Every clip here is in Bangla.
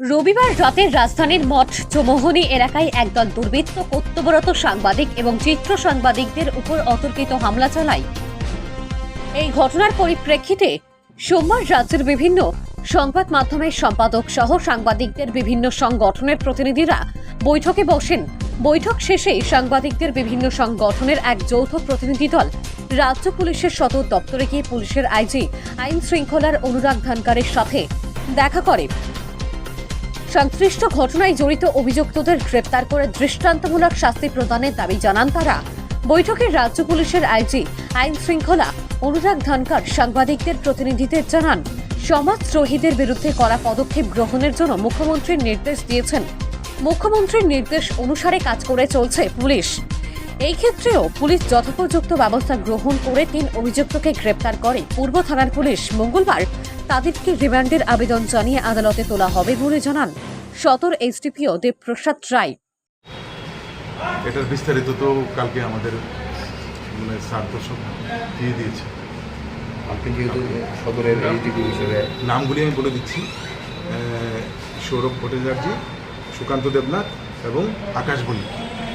রবিবার রাতে রাজধানীর মঠ চৌমোহনী এলাকায় একদল দুর্বৃত্ত কর্তব্যরত সাংবাদিক এবং চিত্র সাংবাদিকদের উপর অতর্কিত হামলা চালায়। এই ঘটনার পরিপ্রেক্ষিতে সোমবার রাজ্যের বিভিন্ন সংবাদ মাধ্যমের সম্পাদক সহ সাংবাদিকদের বিভিন্ন সংগঠনের প্রতিনিধিরা বৈঠকে বসেন। বৈঠক শেষে সাংবাদিকদের বিভিন্ন সংগঠনের এক যৌথ প্রতিনিধি দল রাজ্য পুলিশের সদর দপ্তরে গিয়ে পুলিশের আইজি, আইন শৃঙ্খলার অনুরাগ ধানকারের সাথে দেখা করে। সংশ্লিষ্ট ঘটনায় জড়িত অভিযুক্তদের গ্রেপ্তার করে দৃষ্টান্তমূলক শাস্তি প্রদানের দাবি জানান তারা। বৈঠকে রাজ্য পুলিশের আইজি, আইন শৃঙ্খলা, অনুরাগ ধানকার সাংবাদিকদের প্রতিনিধিদের জানান সমাজদ্রোহীদের বিরুদ্ধে করা পদক্ষেপ গ্রহণের জন্য মুখ্যমন্ত্রীর নির্দেশ দিয়েছেন। মুখ্যমন্ত্রীর নির্দেশ অনুসারে কাজ করে চলছে পুলিশ। এই ক্ষেত্রেও পুলিশ যথোপযুক্ত ব্যবস্থা গ্রহণ করে তিন অভিযুক্তকে গ্রেপ্তার করে। পূর্ব থানার পুলিশ মঙ্গলবার তাদেরকে রিমান্ডের আবেদন জানিয়ে আদালতে তোলা হবে বলে জানান সদর এসডিপিও দেবপ্রসাদ রায়। এটার বিস্তারিত তো কালকে আমাদের মানে স্যার তো সব দিয়ে দিয়েছে। আপনি যেহেতু সদরের হিসেবে নামগুলি আমি বলে দিচ্ছি। সৌরভ ভট্টাচার্য সুকান্ত দেবনাথ এবং আকাশ বণিক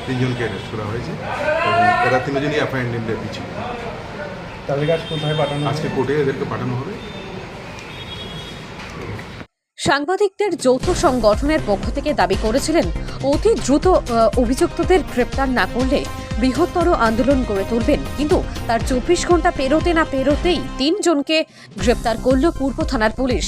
তিনজনকে অ্যারেস্ট করা হয়েছে। এবং এরা তিনজনই এফআইআর নিমলে পিছিয়ে তাদের কাছে কোথায় পাঠানো আজকে কোর্টে এদেরকে পাঠানো হবে। সাংবাদিকদের যৌথ সংগঠনের পক্ষ থেকে দাবি করেছিলেন, অতি দ্রুত অভিযুক্তদের গ্রেপ্তার না করলে বৃহত্তর আন্দোলন গড়ে তুলবেন। কিন্তু তার চব্বিশ ঘণ্টা পেরোতে না পেরোতেই তিনজনকে গ্রেপ্তার করল পূর্ব থানার পুলিশ।